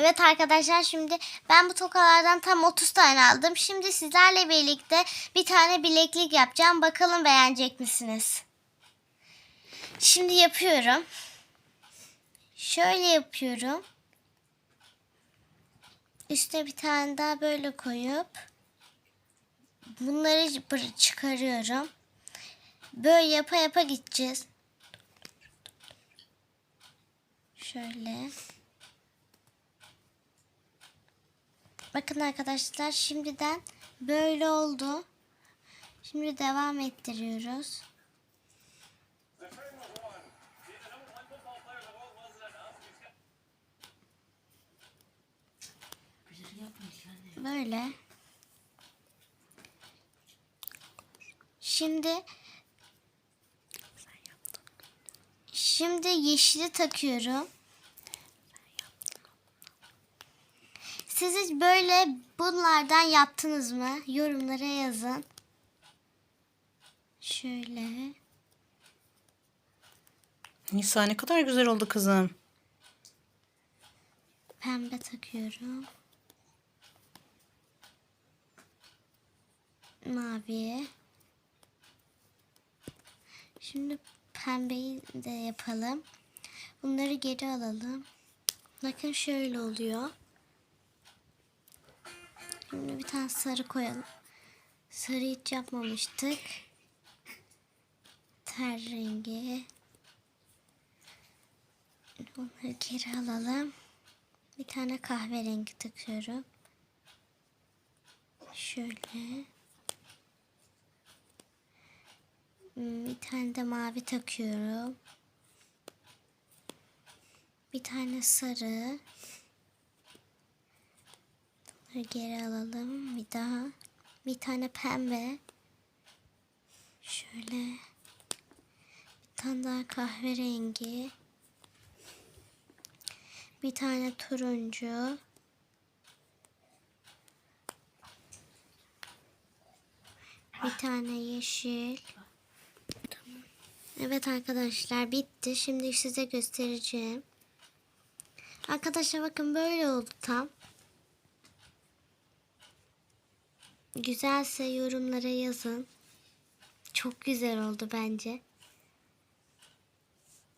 Evet arkadaşlar şimdi ben bu tokalardan tam 30 tane aldım. Şimdi sizlerle birlikte bir tane bileklik yapacağım. Bakalım beğenecek misiniz? Şimdi yapıyorum. Şöyle yapıyorum. Üste bir tane daha böyle koyup bunları çıkarıyorum. Böyle yapa yapa gideceğiz. Şöyle. Bakın arkadaşlar şimdiden böyle oldu. Şimdi devam ettiriyoruz. Böyle. Şimdi Şimdi yeşili takıyorum. Siz hiç böyle bunlardan yaptınız mı? Yorumlara yazın. Şöyle. Nisa ne kadar güzel oldu kızım. Pembe takıyorum. Mavi. Şimdi pembeyi de yapalım. Bunları geri alalım. Bakın şöyle oluyor. Şimdi bir tane sarı koyalım. Sarı hiç yapmamıştık. Ter rengi. Bunları geri alalım. Bir tane kahverengi takıyorum. Şöyle. Hmm, Bir tane de mavi takıyorum. Bir tane sarı. Bunları geri alalım. Bir daha. Bir tane pembe. Şöyle. Bir tane daha kahverengi. Bir tane turuncu. Bir tane yeşil. Evet arkadaşlar bitti. Şimdi size göstereceğim. Arkadaşlar bakın böyle oldu tam. Güzelse yorumlara yazın. Çok güzel oldu bence.